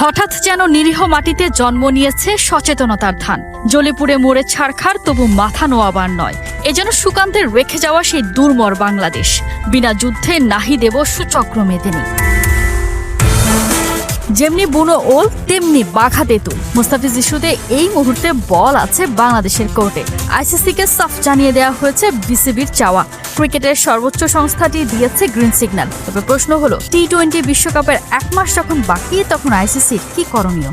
হঠাৎ যেন নিরীহ মাটিতে জন্ম নিয়েছে সচেতনতার ধান। জলিপুরে মোড়ে ছাড়খার তবু মাথা নোয়াবার নয়। এ যেন সুকান্তের রেখে যাওয়া সেই দুর্মর বাংলাদেশ। বিনা যুদ্ধে নাহি দেব সুচক্র মেদিনী। যেমনি বুনো ওল, তেমনি বাঘা তেতু মুস্তাফিজ ইস্যুতে এই মুহূর্তে বল আছে বাংলাদেশের কোর্টে। আইসিসিকে সাফ জানিয়ে দেওয়া হয়েছে বিসিবির চাওয়া। ক্রিকেটের সর্বোচ্চ সংস্থাটি দিয়েছে গ্রিন সিগন্যাল। তবে প্রশ্ন হলো, টি টোয়েন্টি বিশ্বকাপের এক মাস যখন বাকি, তখন আইসিসির কি করণীয়?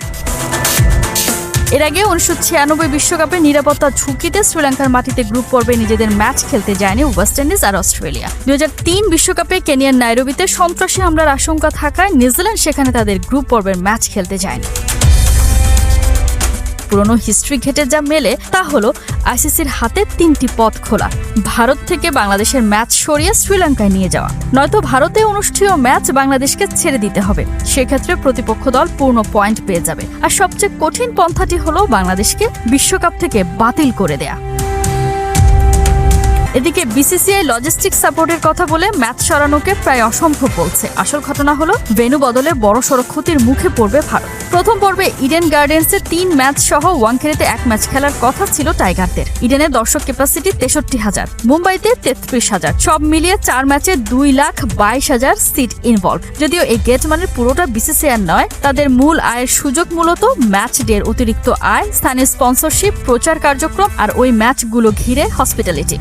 এর আগে উনিশশো ছিয়ানব্বই বিশ্বকাপে নিরাপত্তা ঝুঁকিতে শ্রীলঙ্কার মাটিতে গ্রুপ পর্বে নিজেদের ম্যাচ খেলতে যায়নি ওয়েস্ট ইন্ডিজ আর অস্ট্রেলিয়া। দুই বিশ্বকাপে কেনিয়ার নাইরোবিতে সন্ত্রাসী হামলার আশঙ্কা থাকায় নিউজিল্যান্ড সেখানে তাদের গ্রুপ পর্বের ম্যাচ খেলতে যায়নি। পুরনো হিস্ট্রি ঘেটে যা মেলে তা হলো আইসিসির হাতে তিনটি পথ খোলা। ভারত থেকে বাংলাদেশের ম্যাচ সরিয়ে শ্রীলঙ্কায় নিয়ে যাওয়া। নয়তো ভারতে অনুষ্ঠেয় ম্যাচ বাংলাদেশকে ছেড়ে দিতে হবে। সেক্ষেত্রে প্রতিপক্ষ দল পূর্ণ পয়েন্ট পেয়ে যাবে। আর সবচেয়ে কঠিন পন্থাটি হলো বাংলাদেশকে বিশ্বকাপ থেকে বাতিল করে দেয়া। এদিকে বিসিসিআই লজিস্টিক সাপোর্টের কথা বলে ম্যাচ সরানোকে প্রায় অসম্ভব বলছে। আসল ঘটনা হলো, ভেনু বদলে বড় সড়ক ক্ষতির মুখে পড়বে ভারত। প্রথম পর্বে ইডেন গার্ডেন্সে তিন ম্যাচ সহ ওয়াংখেড়েতে এক ম্যাচ খেলার কথা ছিল টাইগারদের। ইডেনে দর্শক ক্যাপাসিটি তেষট্টি হাজার, মুম্বাইতে তেত্রিশ হাজার। সব মিলিয়ে চার ম্যাচে দুই লাখ বাইশ হাজার সিট ইনভলভ যদিও এই গেট মানের পুরোটা বিসিসিআর নয়, তাদের মূল আয়ের সুযোগ মূলত ম্যাচ ডের অতিরিক্ত আয়, স্থানীয় স্পন্সরশিপ প্রচার কার্যক্রম আর ওই ম্যাচগুলো ঘিরে হসপিটালিটি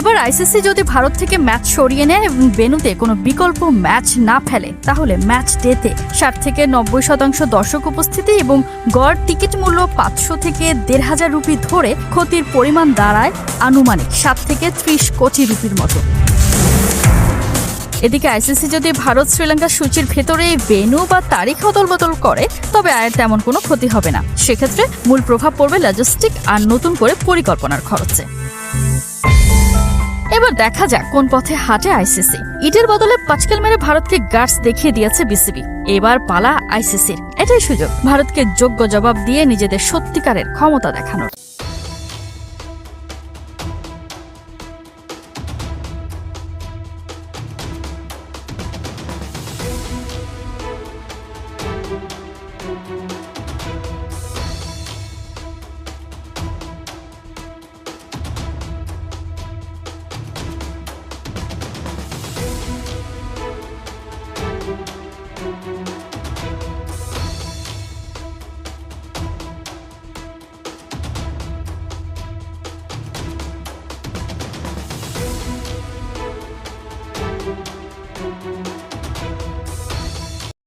এবার আইসিসি যদি ভারত থেকে ম্যাচ সরিয়ে নেয় এবং বেনুতে কোনো বিকল্প ম্যাচ না ফেলে, তাহলে ম্যাচ ডেতে ষাট থেকে নব্বই শতাংশ দর্শক উপস্থিতি এবং গড় টিকিট মূল্য পাঁচশো থেকে দেড় হাজার রুপি ধরে ক্ষতির পরিমাণ দাঁড়ায় আনুমানিক সাত থেকে ত্রিশ কোটি রুপির মতো। এদিকে আইসিসি যদি ভারত শ্রীলঙ্কা সূচির ভেতরে ভেনু বা তারিখ অদল বদল করে, তবে আয়ের তেমন কোনো ক্ষতি হবে না। সেক্ষেত্রে মূল প্রভাব পড়বে লজিস্টিক আর নতুন করে পরিকল্পনার খরচে। এবার দেখা যাক কোন পথে হাঁটে আইসিসি। ইটের বদলে পাঁচকেল মেরে ভারতকে গার্ডস দেখিয়ে দিয়েছে বিসিবি। এবার পালা আইসিসির। এটাই সুযোগ, ভারতকে যোগ্য জবাব দিয়ে নিজেদের সত্যিকারের ক্ষমতা দেখানোর।